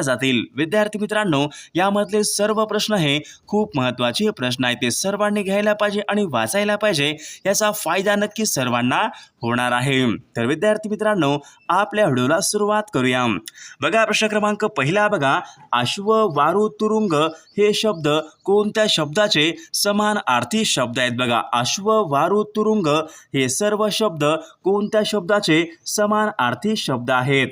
जातील. विद्यार्थी मित्रांनो यामधले सर्व प्रश्न हे खूप महत्त्वाचे प्रश्न आहेत. ते सर्वांनी घ्यायला पाहिजे आणि वाचायला पाहिजे याचा फायदा नक्की सर्वांना होणार आहे. तर विद्यार्थी मित्रांनो आपल्या व्हिडिओला सुरुवात करूया. बघा प्रश्न क्रमांक पहिला बघा. अश्व वारू तुरुंग हे शब्द कोणत्या शब्दाचे समान आर्थी शब्द आहेत बघा. अश्व वारू तुरुंग हे सर्व शब्द कोणत्या शब्दाचे समान आर्थी शब्द आहेत?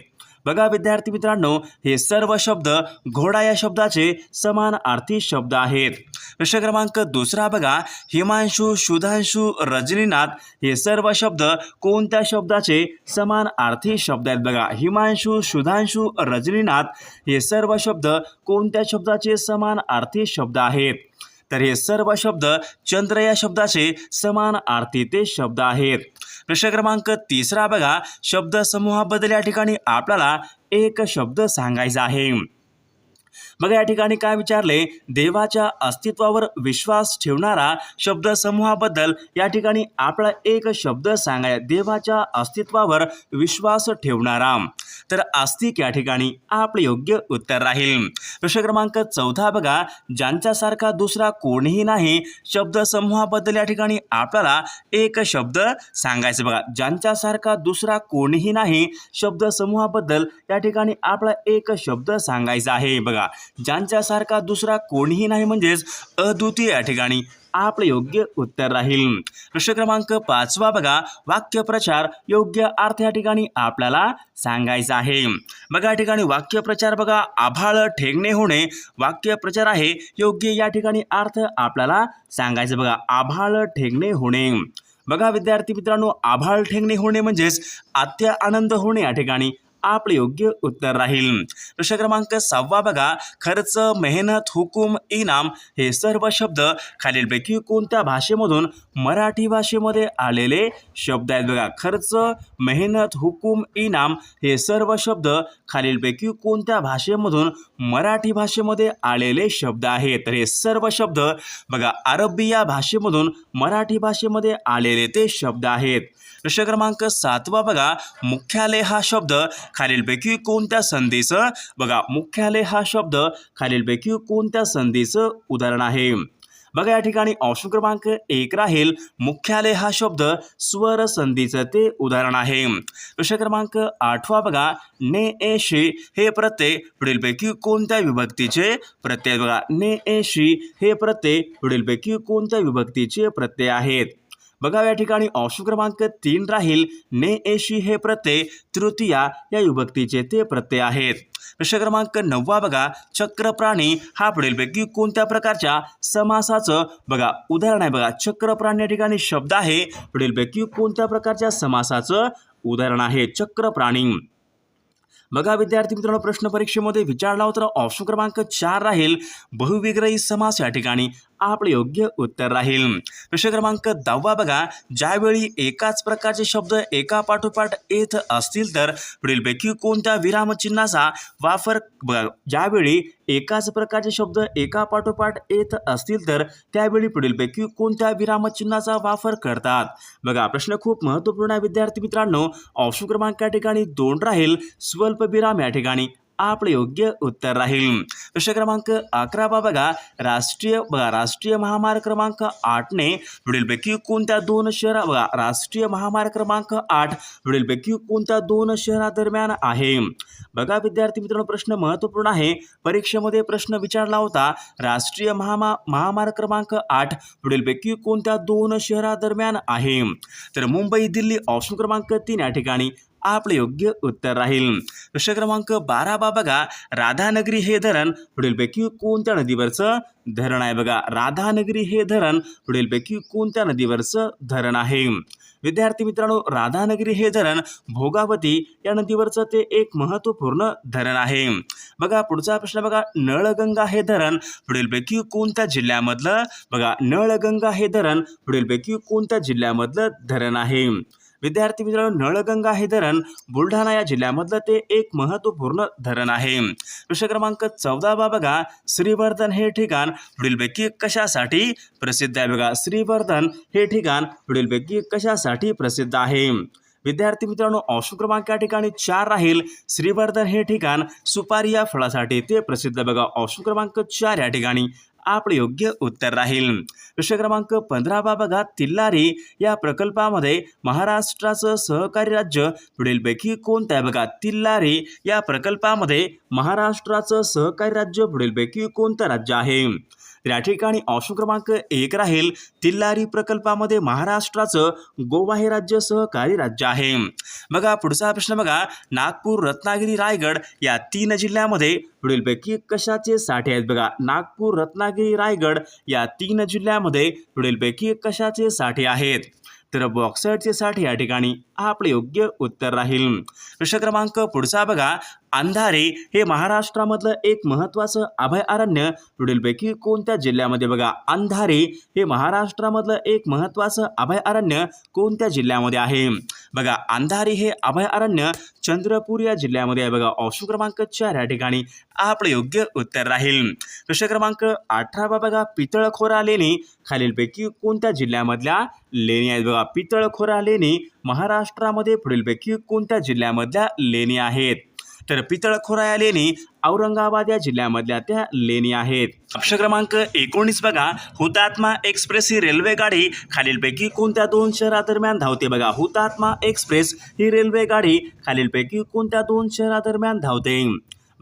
बघा विद्यार्थी मित्रांनो हे सर्व शब्द घोडा या शब्दाचे समान अर्थी शब्द आहेत. प्रश्न क्रमांक दुसरा बघा हिमांशु शुधांशु रजनीनाथ हे सर्व शब्द कोणत्या शब्दाचे समान अर्थी शब्द आहेत बघा. हिमांशु शुधांशु रजनीनाथ हे सर्व शब्द कोणत्या शब्दाचे समान अर्थी शब्द आहेत? तर हे सर्व शब्द चंद्र या शब्दाचे समान आरती ते शब्द आहेत. प्रश्न क्रमांक तिसरा बघा. शब्दसमूहाबद्दल या ठिकाणी आपल्याला एक शब्द सांगायचा आहे. बघा या ठिकाणी काय विचारले? देवाच्या अस्तित्वावर विश्वास ठेवणारा शब्द समूहाबद्दल या ठिकाणी आपला एक शब्द सांगाय देवाच्या अस्तित्वावर विश्वास ठेवणारा. तर आस्तिक या ठिकाणी आपले योग्य उत्तर राहील. प्रश्न क्रमांक चौथा बघा. ज्यांच्यासारखा दुसरा कोणीही नाही शब्द समूहाबद्दल या ठिकाणी आपल्याला एक शब्द सांगायचं बघा. ज्यांच्यासारखा दुसरा कोणीही नाही शब्द समूहाबद्दल या ठिकाणी आपला एक शब्द सांगायचा आहे बघा. ज्यांच्यासारखा दुसरा कोणीही नाही म्हणजेच अद्वितीय या ठिकाणी. आपलं योग्य उत्तर राहील. प्रश्न क्रमांक पाचवा बघा. वाक्यप्रचार योग्य अर्थ या ठिकाणी आपल्याला सांगायचा आहे. बघा या ठिकाणी वाक्यप्रचार बघा. आभाळ ठेंगणे होणे. वाक्यप्रचार आहे. योग्य या ठिकाणी अर्थ आपल्याला सांगायचं बघा आभाळ ठेंगणे होणे. बघा विद्यार्थी मित्रांनो आभाळ ठेंगणे होणे म्हणजेच आत्य आनंद होणे या ठिकाणी. आपले योग्य उत्तर राहील. प्रश्न क्रमांक सहावा बघा. खर्च मेहनत हुकूम इनाम हे सर्व शब्द खालीलपैकी कोणत्या भाषेमधून मराठी भाषेमध्ये आलेले शब्द आहेत बघा. खर्च मेहनत हुकूम इनाम हे सर्व शब्द खालीलपैकी कोणत्या भाषेमधून मराठी भाषेमध्ये आलेले शब्द आहेत? तर हे सर्व शब्द बघा. अरबी या भाषेमधून मराठी भाषेमध्ये आलेले ते शब्द आहेत. प्रश्न क्रमांक सातवा बघा मुख्यालय हा शब्द खालीलपैकी कोणत्या संधीचं? बघा मुख्यालय हा शब्द खालीलपैकी कोणत्या संधीचं उदाहरण आहे? बघा या ठिकाणी ऑप्शन क्रमांक एक राहील. मुख्यालय हा शब्द स्वर संधीचं ते उदाहरण आहे. प्रश्न क्रमांक आठवा बघा ने एशी हे प्रत्यय पुढीलपैकी कोणत्या विभक्तीचे प्रत्यय? आहेत? बघा ने एशी हे प्रत्यय पुढीलपैकी कोणत्या विभक्तीचे प्रत्यय आहेत? बघा या ठिकाणी ऑप्शन क्रमांक तीन राहील. ने एशी हे प्रत्यय तृतीया या युभक्तीचे ते प्रत्यय आहेत. प्रश्न क्रमांक नववा बघा. चक्रप्राणी हा पुढीलपैकी कोणत्या प्रकारच्या समासाचं? बघा उदाहरण आहे बघा. चक्रप्राणी या ठिकाणी शब्द आहे. पुढीलपैकी कोणत्या प्रकारच्या समासाचं उदाहरण आहे? चक्रप्राणी बघा विद्यार्थी मित्रांनो प्रश्न परीक्षेमध्ये विचारला होता ऑप्शन क्रमांक चार राहील. बहुविग्रही समास या ठिकाणी आपले योग्य उत्तर राहील. प्रश्न क्रमांक दहावा बघा. ज्यावेळी एकाच प्रकारचे शब्द एका पाठोपाठ येत असतील तर पुढीलपैकी कोणत्या विरामचिन्हाचा वापर बघा. ज्यावेळी एकाच प्रकारचे शब्द एका पाठोपाठ येत असतील तर त्यावेळी पुढीलपैकी कोणत्या विरामचिन्हाचा वापर करतात? बघा प्रश्न खूप महत्त्वपूर्ण आहे विद्यार्थी मित्रांनो. ऑप्शन क्रमांक या ठिकाणी दोन राहील. स्वल्प विराम या ठिकाणी. आपले योग्य उत्तर राहील. प्रश्न क्रमांक अकरावा बघा. राष्ट्रीय बघा राष्ट्रीय महामार्ग क्रमांक आठने पुढीलपैकी कोणत्या दोन शहरा बघा राष्ट्रीय महामार्ग क्रमांक आठ पुढीलपैकी कोणत्या दोन शहरादरम्यान आहे? बघा विद्यार्थी मित्रांनो प्रश्न महत्त्वपूर्ण आहे. परीक्षेमध्ये प्रश्न विचारला होता. राष्ट्रीय महामा महामार्ग क्रमांक आठ पुढीलपैकी कोणत्या दोन शहरादरम्यान आहे? तर मुंबई दिल्ली ऑप्शन क्रमांक तीन या ठिकाणी. आपले योग्य उत्तर राहील. प्रश्न क्रमांक बारा बा बघा राधानगरी हे धरण पुढीलपैकी कोणत्या नदीवरचं धरण आहे? बघा राधानगरी हे धरण पुढीलपैकी कोणत्या नदीवरचं धरण आहे? विद्यार्थी मित्रांनो राधानगरी हे धरण भोगावती या नदीवरचं ते एक महत्त्वपूर्ण धरण आहे. बघा पुढचा प्रश्न बघा नळगंगा हे धरण पुढीलपैकी कोणत्या जिल्ह्यामधलं? बघा नळगंगा हे धरण पुढीलपैकी कोणत्या जिल्ह्यामधलं धरण आहे? विद्यार्थी मित्रांनो नळगंगा हे धरण बुलढाणा या जिल्ह्यामधलं ते एक महत्त्वपूर्ण धरण आहे. प्रश्न क्रमांक चौदा बा बघा श्रीवर्धन हे ठिकाण पुढीलपैकी कशासाठी प्रसिद्ध आहे? बघा श्रीवर्धन हे ठिकाण पुढीलपैकी कशासाठी प्रसिद्ध आहे? विद्यार्थी मित्रांनो ऑप्शन क्रमांक या ठिकाणी चार राहील. श्रीवर्धन हे ठिकाण सुपारी या फळासाठी ते प्रसिद्ध बघा ऑप्शन क्रमांक चार या ठिकाणी. आपले योग्य उत्तर राहील. प्रश्न क्रमांक पंधरावा भागात बघा तिल्लारी या प्रकल्पामध्ये महाराष्ट्राचं सहकारी राज्य पुढीलपैकी कोणतं आहे बघा? तिल्लारी या प्रकल्पामध्ये महाराष्ट्राचं सहकारी राज्य पुढीलपैकी कोणतं राज्य आहे? त्या या ठिकाणी ऑप्शन क्रमांक एक राहील तिल्लारी प्रकल्पामध्ये महाराष्ट्राचं गोवा हे राज्य सहकारी राज्य आहे. बघा पुढचा प्रश्न बघा. नागपूर रत्नागिरी रायगड या तीन जिल्ह्यामध्ये पुढीलपैकी कशाचे साठे आहेत बघा? नागपूर रत्नागिरी रायगड या तीन जिल्ह्यामध्ये पुढीलपैकी कशाचे साठे आहेत? तर बॉक्साईटचे साठे या ठिकाणी आपलं योग्य उत्तर राहील. प्रश्न क्रमांक पुढचा बघा. अंधारे हे महाराष्ट्रामधलं एक महत्त्वाचं अभयारण्य. पुढीलपैकी कोणत्या जिल्ह्यामध्ये बघा? अंधारे हे महाराष्ट्रामधलं एक महत्त्वाचं अभयारण्य कोणत्या जिल्ह्यामध्ये आहे? बघा अंधारे हे अभयारण्य चंद्रपूर या जिल्ह्यामध्ये आहे बघा. ऑप्शन क्रमांक चार या ठिकाणी आपलं योग्य उत्तर राहील. प्रश्न क्रमांक अठरावा बघा. पितळखोरा लेणी. खालीलपैकी कोणत्या जिल्ह्यामधल्या लेणी आहेत बघा? पितळखोरा लेणी महाराष्ट्र महाराष्ट्रामध्ये पुढीलपैकी कोणत्या जिल्ह्यामधल्या लेणी आहेत? तर पितळखोरा या लेणी औरंगाबाद या जिल्ह्यामधल्या त्या लेणी आहेत. अक्षर क्रमांक एकोणीस बघा. हुतात्मा एक्सप्रेस ही रेल्वे गाडी खालीलपैकी कोणत्या दोन शहरादरम्यान धावते बघा. हुतात्मा एक्सप्रेस ही रेल्वे गाडी खालीलपैकी कोणत्या दोन शहरादरम्यान धावते?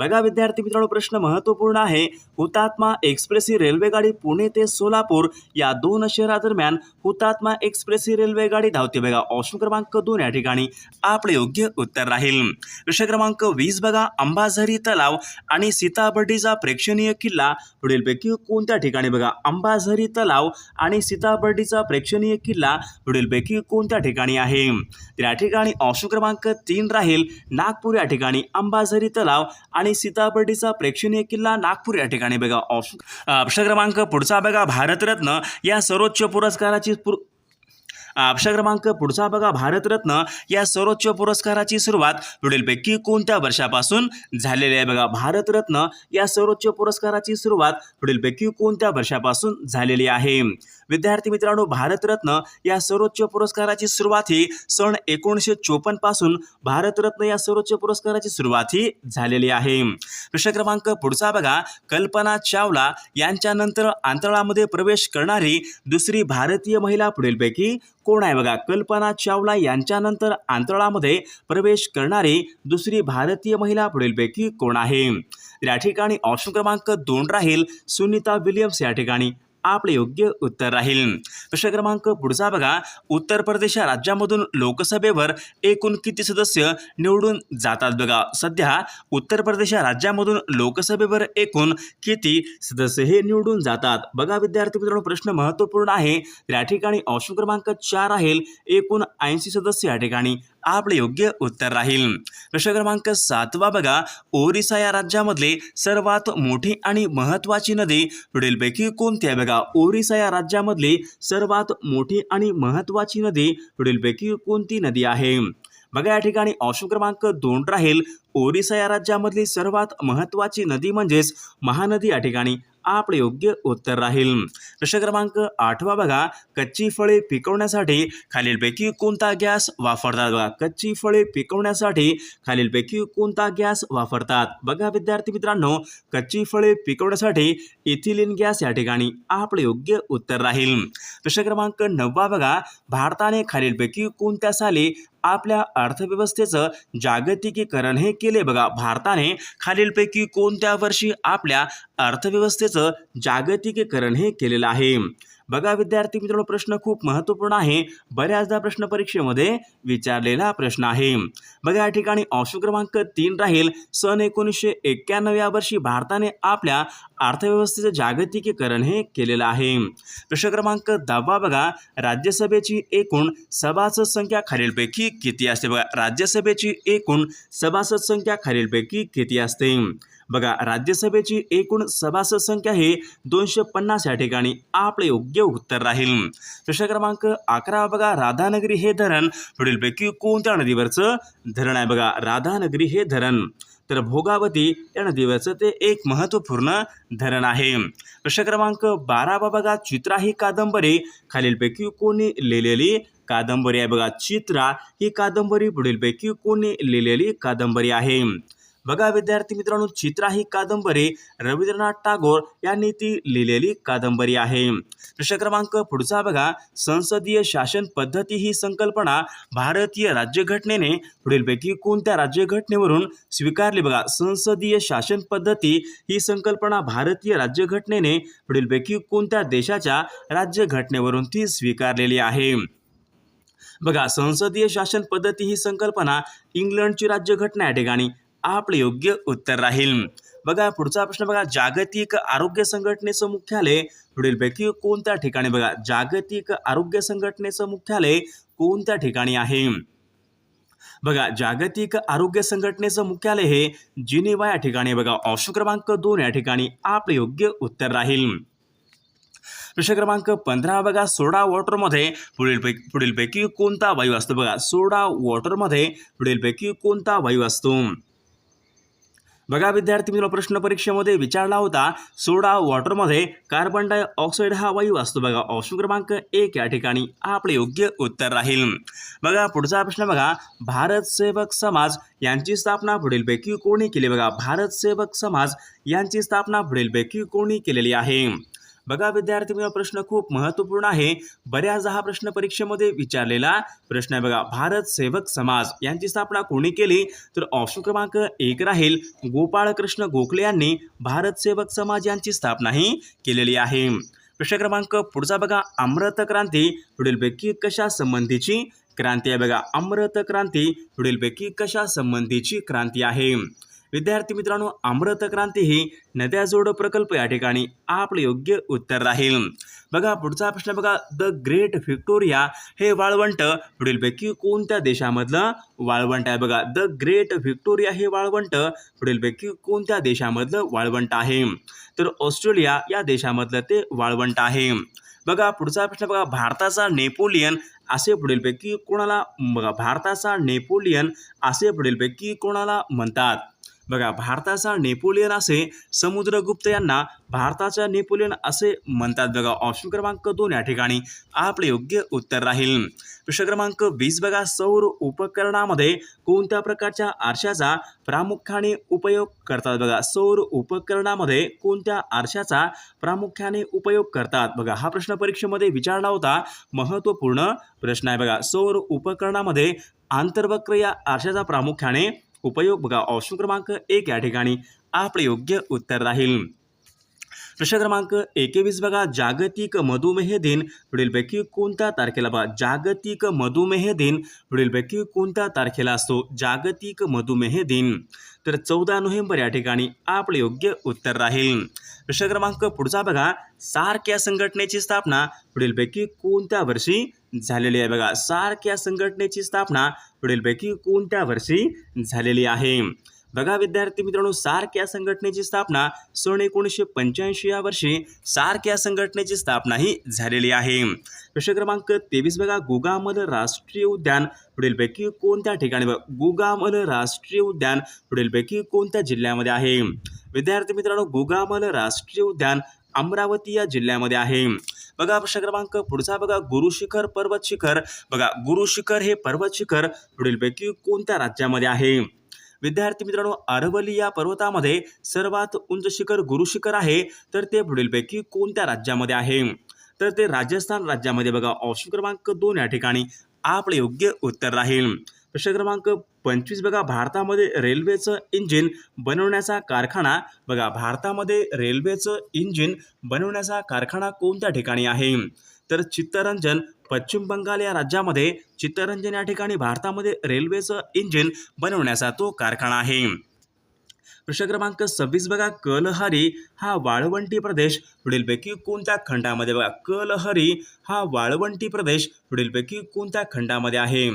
बघा विद्यार्थी मित्रांनो प्रश्न महत्त्वपूर्ण आहे. हुतात्मा एक्सप्रेस ही रेल्वेगाडी पुणे ते सोलापूर या दोन शहरादरम्यान हुतात्मा एक्सप्रेस ही रेल्वेगाडी धावते बघा. ऑप्शन क्रमांक दोन या ठिकाणी. आपले योग्य उत्तर राहील. प्रश्न क्रमांक वीस बघा. अंबाझरी तलाव आणि सीताबर्डीचा प्रेक्षणीय किल्ला. पुढीलपैकी कोणत्या ठिकाणी बघा? अंबाझरी तलाव आणि सीताबर्डीचा प्रेक्षणीय किल्ला पुढीलपैकी कोणत्या ठिकाणी आहे? तर या ठिकाणी ऑप्शन क्रमांक तीन राहील. नागपूर या ठिकाणी अंबाझरी तलाव आणि सीताबर्डीचा प्रेक्षणीय किल्ला नागपूर या ठिकाणी बघा. ऑप्शन क्रमांक पुढचा बघा. भारतरत्न या सर्वोच्च पुरस्काराची पुर अक्षर क्रमांक पुढचा बघा भारतरत्न या सर्वोच्च पुरस्काराची सुरुवात पुढीलपैकी कोणत्या वर्षापासून झालेली आहे बघा भारतरत्न या सर्वोच्च पुरस्काराची सुरुवात पुढीलपैकी कोणत्या वर्षापासून झालेली आहे? विद्यार्थी मित्रांनो भारतरत्न या सर्वोच्च पुरस्काराची सुरुवात ही सन एकोणीसशे चोपन्नपासून भारतरत्न या सर्वोच्च पुरस्काराची सुरुवात ही झालेली आहे. प्रश्न क्रमांक पुढचा बघा कल्पना चावला यांच्यानंतर अंतराळामध्ये प्रवेश करणारी दुसरी भारतीय महिला पुढीलपैकी कोण आहे बघा? कल्पना चावला यांच्यानंतर अंतराळामध्ये प्रवेश करणारी दुसरी भारतीय महिला पुढीलपैकी कोण आहे? या ठिकाणी ऑप्शन क्रमांक दोन राहील सुनीता विलियम्स या ठिकाणी. आपले योग्य उत्तर राहील. प्रश्न क्रमांक पुढचा बघा. उत्तर प्रदेश या राज्यामधून लोकसभेवर एकूण किती सदस्य निवडून जातात बघा. सध्या उत्तर प्रदेश या राज्यामधून लोकसभेवर एकूण किती सदस्य हे निवडून जातात? बघा विद्यार्थी मित्रांनो प्रश्न महत्त्वपूर्ण आहे. या ठिकाणी ऑप्शन क्रमांक चार राहील एकूण ऐंशी सदस्य या ठिकाणी. आपले योग्य उत्तर राहील. प्रश्न क्रमांक सातवा बघा. ओरिसा या राज्यामधले सर्वात मोठी आणि महत्त्वाची नदी पुढीलपैकी कोणती आहे बघा? ओरिसा या राज्यामधली सर्वात मोठी आणि महत्त्वाची नदी पुढीलपैकी कोणती नदी आहे? बघा या ठिकाणी ऑप्शन क्रमांक दोन राहील. ओरिसा या राज्यामधली सर्वात महत्त्वाची नदी म्हणजेच महानदी या ठिकाणी. आपले योग्य उत्तर राहील. प्रश्न क्रमांक आठवा बघा. कच्ची फळे पिकवण्यासाठी खालीलपैकी कोणता गॅस वापरतात बघा. कच्ची फळे पिकवण्यासाठी खालीलपैकी कोणता गॅस वापरतात? बघा विद्यार्थी मित्रांनो कच्ची फळे पिकवण्यासाठी इथिलिन गॅस या ठिकाणी आपले योग्य उत्तर राहील. प्रश्न क्रमांक नववा बघा. भारताने खालीलपैकी कोणत्या साली आपल्या अर्थव्यवस्थेचं जागतिकीकरण हे केले बघा. भारताने खालीलपैकी कोणत्या वर्षी आपल्या अर्थव्यवस्थेचं जागतिकीकरण हे केलेलं आहे? बघा विद्यार्थी मित्रांनो प्रश्न खूप महत्त्वपूर्ण आहे. बऱ्याचदा प्रश्न परीक्षेमध्ये विचारलेला प्रश्न आहे. बघा या ठिकाणी ऑप्शन क्रमांक तीन राहील. सन एकोणीसशे एक्क्याण्णव या वर्षी भारताने आपल्या अर्थव्यवस्थेचं जागतिकीकरण हे केलेलं आहे. प्रश्न क्रमांक दहावा बघा. राज्यसभेची एकूण सभासद संख्या खालीलपैकी किती असते? बघा राज्यसभेची एकूण सभासद संख्या खालीलपैकी किती असते? बघा राज्यसभेची एकूण सभासद संख्या ही दोनशे पन्नास या ठिकाणी आपले योग्य उत्तर राहील. प्रश्न क्रमांक अकरा बघा. राधानगरी हे धरण पुढीलपैकी कोणत्या नदीवरचं धरण आहे? बघा राधानगरी हे धरण. तर भोगावती या नदीवरचं ते एक महत्त्वपूर्ण धरण आहे. प्रश्न क्रमांक बारा बघा चित्रा ही कादंबरी. खालीलपैकी कोणी लिहिलेली कादंबरी आहे बघा. चित्रा ही कादंबरी पुढीलपैकी कोणी लिहिलेली कादंबरी आहे. बघा विद्यार्थी मित्रांनो चित्रा ही कादंबरी रवींद्रनाथ टागोर यांनी ती लिहिलेली कादंबरी आहे. प्रश्न क्रमांक पुढचा बघा. संसदीय शासन पद्धती ही संकल्पना भारतीय राज्यघटनेने पुढीलपैकी कोणत्या राज्यघटनेवरून स्वीकारली? बघा संसदीय शासन पद्धती ही संकल्पना भारतीय राज्यघटनेने पुढीलपैकी कोणत्या देशाच्या राज्यघटनेवरून ती स्वीकारलेली आहे? बघा संसदीय शासन पद्धती ही संकल्पना इंग्लंडची राज्यघटना या ठिकाणी आपलं योग्य उत्तर राहील. बघा पुढचा प्रश्न बघा. जागतिक आरोग्य संघटनेचं मुख्यालय पुढीलपैकी कोणत्या ठिकाणी? बघा जागतिक आरोग्य संघटनेचं मुख्यालय कोणत्या ठिकाणी आहे? बघा जागतिक आरोग्य संघटनेचं मुख्यालय हे जिनिवा या ठिकाणी? बघा ऑप्शन क्रमांक दोन या ठिकाणी आपलं योग्य उत्तर राहील. प्रश्न क्रमांक पंधरा बघा. सोडा वॉटरमध्ये पुढीलपैकी पुढीलपैकी कोणता वायू असतो? बघा सोडा वॉटरमध्ये पुढीलपैकी कोणता वायू असतो? बघा विद्यार्थी मित्र प्रश्न परीक्षेमध्ये विचारला होता सोडा वॉटरमध्ये कार्बन डायऑक्साईड हा वायू असतो बघा. ऑप्शन क्रमांक एक या ठिकाणी आपले योग्य उत्तर राहील. बघा पुढचा प्रश्न बघा. भारत सेवक समाज यांची स्थापना पुढीलपैकी कोणी केली? बघा भारत सेवक समाज यांची स्थापना पुढीलपैकी कोणी केलेली आहे? बघा विद्यार्थी मित्र प्रश्न खूप महत्त्वपूर्ण आहे. बऱ्याचदा हा प्रश्न परीक्षेमध्ये विचारलेला. प्रश्न आहे बघा भारत सेवक समाज यांची स्थापना कोणी केली? तर ऑप्शन क्रमांक एक राहील. गोपाळकृष्ण गोखले यांनी भारत सेवक समाज यांची स्थापनाही केलेली आहे. प्रश्न क्रमांक पुढचा बघा अमृत क्रांती पुढीलपैकी कशा संबंधीची क्रांती आहे? बघा अमृत क्रांती पुढीलपैकी कशा संबंधीची क्रांती आहे? विद्यार्थी मित्रांनो अमृत क्रांती ही नद्या जोड प्रकल्प या ठिकाणी आपलं योग्य उत्तर राहील. बघा पुढचा प्रश्न बघा. द ग्रेट व्हिक्टोरिया हे वाळवंट पुढीलपैकी कोणत्या देशामधलं वाळवंट आहे? बघा द ग्रेट व्हिक्टोरिया हे वाळवंट पुढीलपैकी कोणत्या देशामधलं वाळवंट आहे? तर ऑस्ट्रेलिया या देशामधलं ते वाळवंट आहे. बघा पुढचा प्रश्न बघा. भारताचा नेपोलियन असे पुढीलपैकी कोणाला बघा भारताचा नेपोलियन असे पुढीलपैकी कोणाला म्हणतात? बघा भारताचा नेपोलियन असे समुद्रगुप्त यांना भारताचा नेपोलियन असे म्हणतात बघा. ऑप्शन क्रमांक दोन या ठिकाणी. आपले योग्य उत्तर राहील. प्रश्न क्रमांक वीस बघा. सौर उपकरणामध्ये कोणत्या प्रकारच्या आरशाचा प्रामुख्याने उपयोग करतात बघा? सौर उपकरणामध्ये कोणत्या आरशाचा प्रामुख्याने उपयोग करतात बघा? हा प्रश्न परीक्षेमध्ये विचारला होता. महत्त्वपूर्ण प्रश्न आहे बघा. सौर उपकरणामध्ये आंतरवक्र या आरशाचा प्रामुख्याने उपयोग बघा ऑप्शन क्रमांक एक या ठिकाणी. आपले योग्य उत्तर राहील. प्रश्न क्रमांक एकेवीस बघा जागतिक मधुमेह दिन. पुढीलपैकी कोणत्या तारखेला बघा जागतिक मधुमेह दिन. पुढीलपैकी कोणत्या तारखेला असतो जागतिक मधुमेह दिन. तर चौदा नोव्हेंबर या ठिकाणी आपले योग्य उत्तर राहील. प्रश्न क्रमांक पुढचा बघा. सार्क या संघटनेची स्थापना पुढीलपैकी कोणत्या वर्षी झालेली आहे बघा? सार्क या संघटनेची स्थापना पुढीलपैकी कोणत्या वर्षी झालेली आहे? बघा विद्यार्थी मित्रांनो सार्क या संघटनेची स्थापना सन एकोणीसशे पंच्याऐंशी या वर्षी सार्क या संघटनेची स्थापना ही झालेली आहे. प्रश्न क्रमांक तेवीस बघा गुगामल राष्ट्रीय उद्यान पुढीलपैकी कोणत्या ठिकाणी बघा गुगामल राष्ट्रीय उद्यान पुढीलपैकी कोणत्या जिल्ह्यामध्ये आहे? विद्यार्थी मित्रांनो गुगामल राष्ट्रीय उद्यान अमरावती या जिल्ह्यामध्ये आहे. बघा प्रश्न क्रमांक पुढचा बघा गुरुशिखर पर्वत शिखर बघा गुरुशिखर हे पर्वत शिखर पुढीलपैकी कोणत्या राज्यामध्ये आहे? विद्यार्थी मित्रांनो अरवली या पर्वतामध्ये सर्वात उंच शिखर गुरुशिखर आहे. तर ते पुढीलपैकी कोणत्या राज्यामध्ये आहे? तर ते राजस्थान राज्यामध्ये बघा. ऑप्शन क्रमांक दोन या ठिकाणी. आपलं योग्य उत्तर राहील. प्रश्न क्रमांक पंचवीस बघा. भारतामध्ये रेल्वेचं इंजिन बनवण्याचा कारखाना. बघा भारतामध्ये रेल्वेचं इंजिन बनवण्याचा कारखाना कोणत्या ठिकाणी आहे? तर चित्तरंजन पश्चिम बंगाल या राज्यामध्ये चित्तरंजन या ठिकाणी भारतामध्ये रेल्वेचं इंजिन बनवण्याचा तो कारखाना आहे. प्रश्न क्रमांक सव्वीस बघा. कलहरी हा वाळवंटी प्रदेश. पुढीलपैकी कोणत्या खंडामध्ये बघा? कलहरी हा वाळवंटी प्रदेश. पुढीलपैकी कोणत्या खंडामध्ये आहे?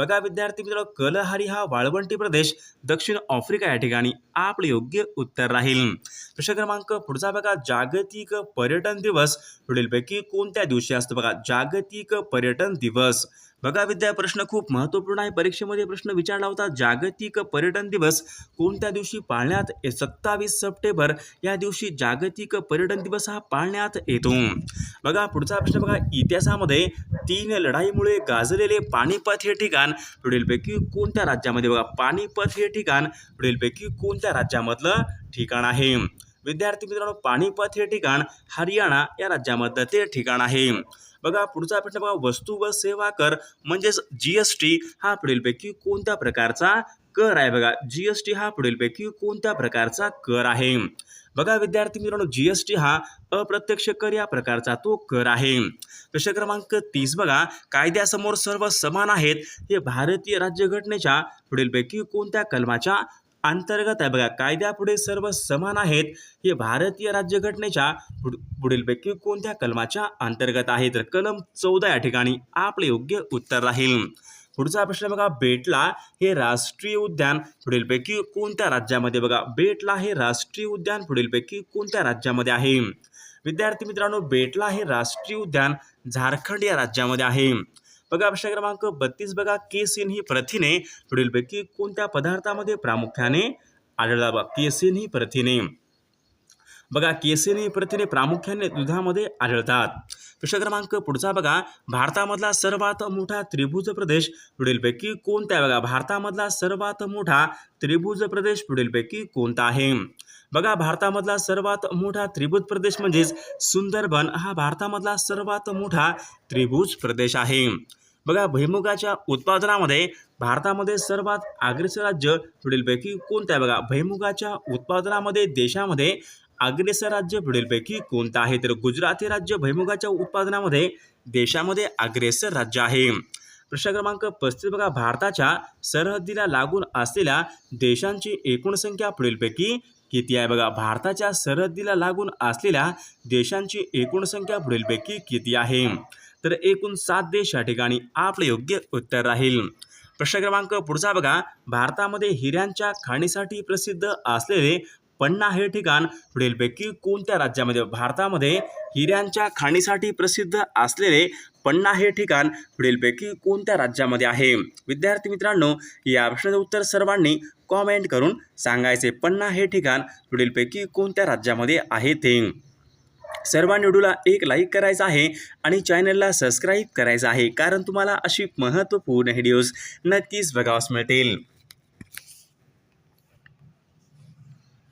बघा विद्यार्थी मित्र कलहारी हा वाळवंटी प्रदेश दक्षिण आफ्रिका या ठिकाणी आपलं योग्य उत्तर राहील. प्रश्न क्रमांक पुढचा बघा जागतिक पर्यटन दिवस. पुढीलपैकी कोणत्या दिवशी असतो बघा जागतिक पर्यटन दिवस? बघा विद्या प्रश्न खूप महत्त्वपूर्ण आहे. परीक्षेमध्ये प्रश्न विचारला होता जागतिक पर्यटन दिवस कोणत्या दिवशी पाळण्यात सत्तावीस सप्टेंबर या दिवशी जागतिक पर्यटन दिवस हा पाळण्यात येतो. बघा पुढचा प्रश्न बघा. इतिहासामध्ये तीन लढाईमुळे गाजलेले पानिपत हे ठिकाण पुढीलपैकी कोणत्या राज्यामध्ये? बघा पानिपत हे ठिकाण पुढीलपैकी कोणत्या राज्यामधलं ठिकाण आहे? विद्यार्थी मित्रांनो पानिपत हे ठिकाण हरियाणा या राज्यामध्ये ते ठिकाण आहे. बघा पुढचा प्रश्न बघा वस्तू व सेवा कर म्हणजेच जी एस टी हा पुढीलपैकी कोणत्या प्रकारचा कर आहे? बघा जी एस टी हा पुढीलपैकी कोणत्या प्रकारचा कर आहे? बघा विद्यार्थी मित्रांनो जी एस टी हा अप्रत्यक्ष कर या प्रकारचा तो कर आहे. प्रश्न क्रमांक तीस बघा कायद्यासमोर सर्व समान आहेत. हे भारतीय राज्यघटनेच्या पुढीलपैकी कोणत्या कलमाच्या अंतर्गत आहे. बघा कायद्यापुढे सर्व समान आहेत. हे भारतीय राज्यघटनेच्या पुढ पुढीलपैकी कोणत्या कलमाच्या अंतर्गत आहे तर कलम चौदा या ठिकाणी आपले योग्य उत्तर राहील. पुढचा प्रश्न बघा बेटला हे राष्ट्रीय उद्यान पुढीलपैकी कोणत्या राज्यामध्ये? बघा बेटला हे राष्ट्रीय उद्यान पुढीलपैकी कोणत्या राज्यामध्ये आहे? विद्यार्थी मित्रांनो बेटला हे राष्ट्रीय उद्यान झारखंड या राज्यामध्ये आहे. बघा प्रश्न क्रमांक बत्तीस बघा केसिन ही प्रथिने. पुढीलपैकी कोणत्या पदार्थामध्ये प्रामुख्याने आढळला बघा केसिन ही प्रथिने. बघा केसिन ही प्रथिने प्रामुख्याने दुधामध्ये आढळतात. प्रश्न क्रमांक पुढचा बघा. भारतामधला सर्वात मोठा त्रिभुज प्रदेश पुढीलपैकी कोणता आहे? बघा भारतामधला सर्वात मोठा त्रिभुज प्रदेश पुढीलपैकी कोणता आहे? बघा भारतामधला सर्वात मोठा त्रिभुज प्रदेश म्हणजेच सुंदरबन हा भारतामधला सर्वात मोठा त्रिभुज प्रदेश आहे. बघा भैमुगाच्या उत्पादनामध्ये भारतामध्ये सर्वात अग्रेसर राज्य पुढीलपैकी कोणत्या बघा भैमुगाच्या उत्पादनामध्ये देशामध्ये अग्रेसर राज्य पुढीलपैकी कोणतं आहे? तर गुजरात हे राज्य भैमुगाच्या उत्पादनामध्ये देशामध्ये अग्रेसर राज्य आहे. प्रश्न क्रमांक पस्तीस बघा. भारताच्या सरहद्दीला लागून असलेल्या देशांची एकूण संख्या पुढीलपैकी किती आहे बघा? भारताच्या सरहद्दीला लागून असलेल्या देशांची एकूण संख्या पुढीलपैकी किती आहे? तर एकूण सात देश या ठिकाणी आपलं योग्य उत्तर राहील. प्रश्न क्रमांक पुढचा बघा. भारतामध्ये हिऱ्यांच्या खाणीसाठी प्रसिद्ध असलेले पन्ना हे ठिकाण. पुढीलपैकी कोणत्या राज्यामध्ये? भारतामध्ये हिऱ्यांच्या खाणीसाठी प्रसिद्ध असलेले पन्ना हे ठिकाण पुढीलपैकी कोणत्या राज्यामध्ये आहे? विद्यार्थी मित्रांनो या प्रश्नाचं उत्तर सर्वांनी कॉमेंट करून सांगायचे. पन्ना हे ठिकाण पुढीलपैकी कोणत्या राज्यामध्ये आहे ते? सर्वांनी व्हिडिओला एक लाईक करायचा आहे आणि चॅनलला सबस्क्राईब करायचं आहे. कारण तुम्हाला अशी महत्त्वपूर्ण व्हिडिओज नक्कीच बघावस मिळतील.